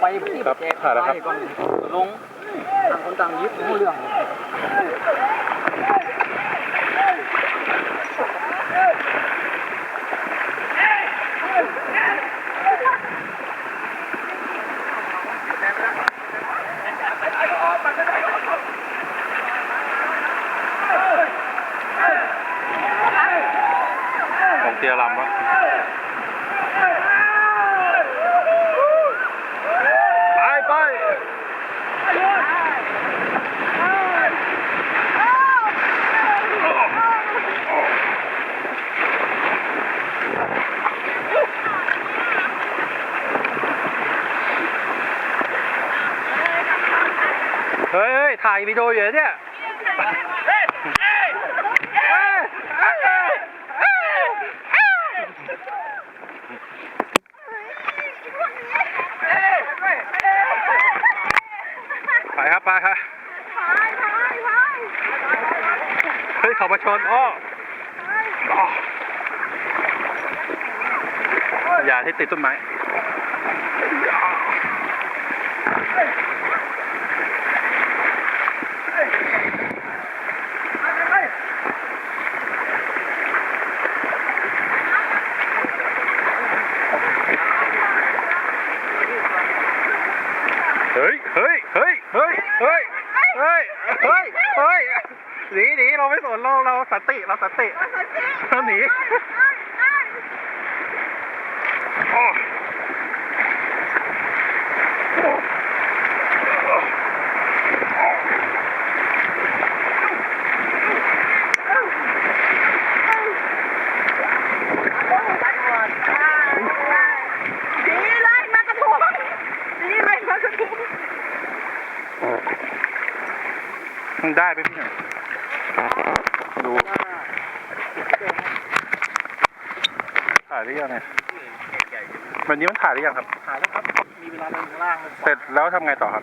ไปที่ครับแจกถ่ายแล้วครับลงต่างคนต่างยิบรู้เรื่องเตียลำวะไปไป ยถ่ายวิดีโออยู่เนี่ยไปครับไปครับเฮ้ยเขามาชนอ้ออย่าที่ติดต้นไม้ เฮ้ย เฮ้ย เฮ้ย เฮ้ย เฮ้ย เฮ้ย เฮ้ย เฮ้ย หนีหนีเราไม่สนเราเราสติ เราสติเราหนีโอ้ มันได้ไหมพี่หน่อยดูถ่ายหรือยังเนี่ยวันนี้มันถ่ายหรือยังครับหายแล้วครับ มีเวลาลงข้างล่าง เสร็จแล้วทำไงต่อครับ